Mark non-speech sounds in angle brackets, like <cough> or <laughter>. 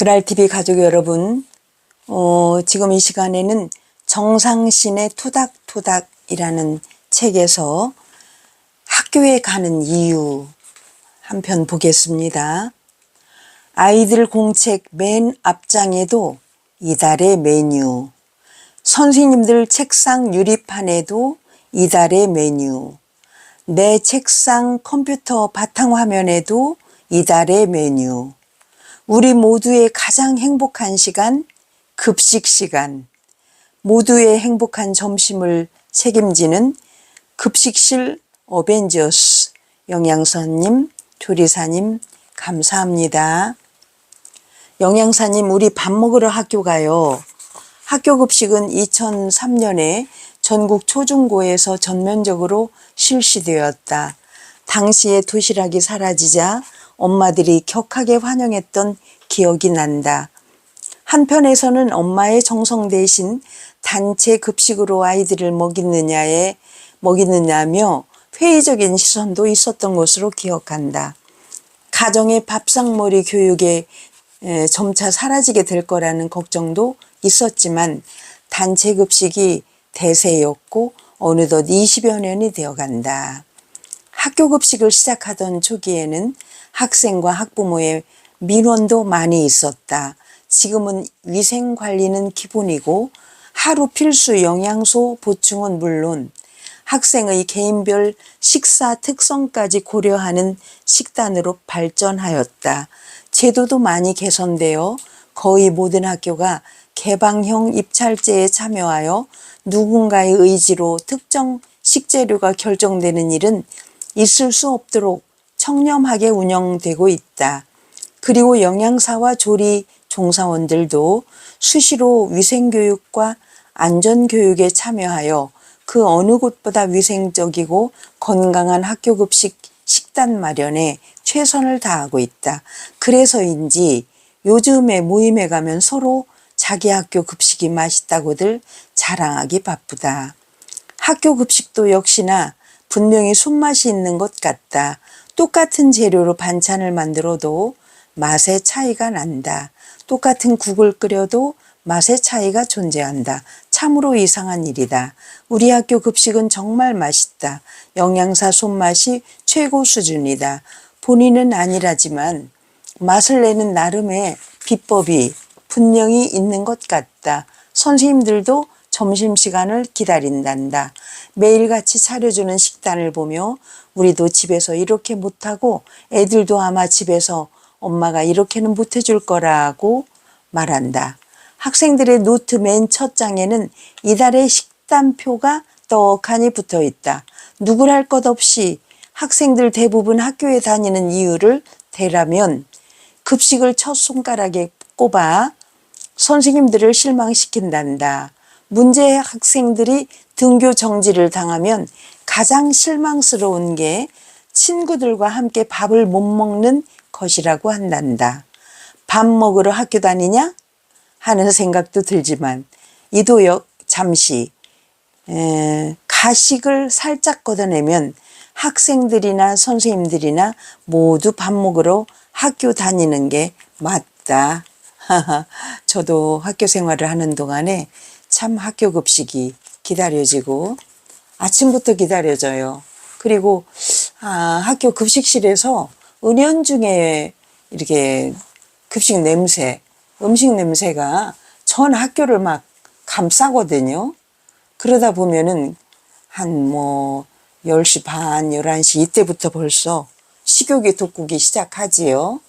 그랄TV 가족 여러분, 어, 지금 이 시간에는 정상신의 토닥토닥이라는 책에서 학교에 가는 이유 한 편 보겠습니다. 아이들 공책 맨 앞장에도 이달의 메뉴, 선생님들 책상 유리판에도 이달의 메뉴, 내 책상 컴퓨터 바탕화면에도 이달의 메뉴, 우리 모두의 가장 행복한 시간, 급식 시간, 모두의 행복한 점심을 책임지는 급식실 어벤져스 영양사님, 조리사님 감사합니다. 영양사님 우리 밥 먹으러 학교 가요. 학교 급식은 2003년에 전국 초중고에서 전면적으로 실시되었다. 당시에 도시락이 사라지자 엄마들이 격하게 환영했던 기억이 난다. 한편에서는 엄마의 정성 대신 단체 급식으로 아이들을 먹이느냐에 먹이느냐며 회의적인 시선도 있었던 것으로 기억한다. 가정의 밥상머리 교육에 에, 점차 사라지게 될 거라는 걱정도 있었지만 단체 급식이 대세였고 어느덧 20여 년이 되어 간다. 학교 급식을 시작하던 초기에는 학생과 학부모의 민원도 많이 있었다. 지금은 위생 관리는 기본이고 하루 필수 영양소 보충은 물론 학생의 개인별 식사 특성까지 고려하는 식단으로 발전하였다. 제도도 많이 개선되어 거의 모든 학교가 개방형 입찰제에 참여하여 누군가의 의지로 특정 식재료가 결정되는 일은 있을 수 없도록 청렴하게 운영되고 있다. 그리고 영양사와 조리 종사원들도 수시로 위생교육과 안전교육에 참여하여 그 어느 곳보다 위생적이고 건강한 학교 급식 식단 마련에 최선을 다하고 있다. 그래서인지 요즘에 모임에 가면 서로 자기 학교 급식이 맛있다고들 자랑하기 바쁘다. 학교 급식도 역시나 분명히 손맛이 있는 것 같다. 똑같은 재료로 반찬을 만들어도 맛의 차이가 난다. 똑같은 국을 끓여도 맛의 차이가 존재한다. 참으로 이상한 일이다. 우리 학교 급식은 정말 맛있다. 영양사 손맛이 최고 수준이다. 본인은 아니라지만 맛을 내는 나름의 비법이 분명히 있는 것 같다. 선생님들도 점심시간을 기다린단다. 매일같이 차려주는 식단을 보며 우리도 집에서 이렇게 못하고 애들도 아마 집에서 엄마가 이렇게는 못해줄 거라고 말한다. 학생들의 노트 맨 첫 장에는 이달의 식단표가 떡하니 붙어 있다. 할것 없이 학생들 대부분 학교에 다니는 이유를 대라면 급식을 첫 손가락에 꼽아 선생님들을 실망시킨단다. 문제 학생들이 등교 정지를 당하면 가장 실망스러운 게 친구들과 함께 밥을 못 먹는 것이라고 한단다. 밥 먹으러 학교 다니냐? 하는 생각도 들지만 이도역 잠시 에, 가식을 살짝 걷어내면 학생들이나 선생님들이나 모두 밥 먹으러 학교 다니는 게 맞다. <laughs> 저도 학교 생활을 하는 동안에 참 학교 급식이 기다려지고 아침부터 기다려져요. 그리고 아, 학교 급식실에서 은연중에 이렇게 급식 냄새, 음식 냄새가 전 학교를 막 감싸거든요. 그러다 보면은 한 뭐 10시 반, 11시 이때부터 벌써 식욕이 돋구기 시작하지요.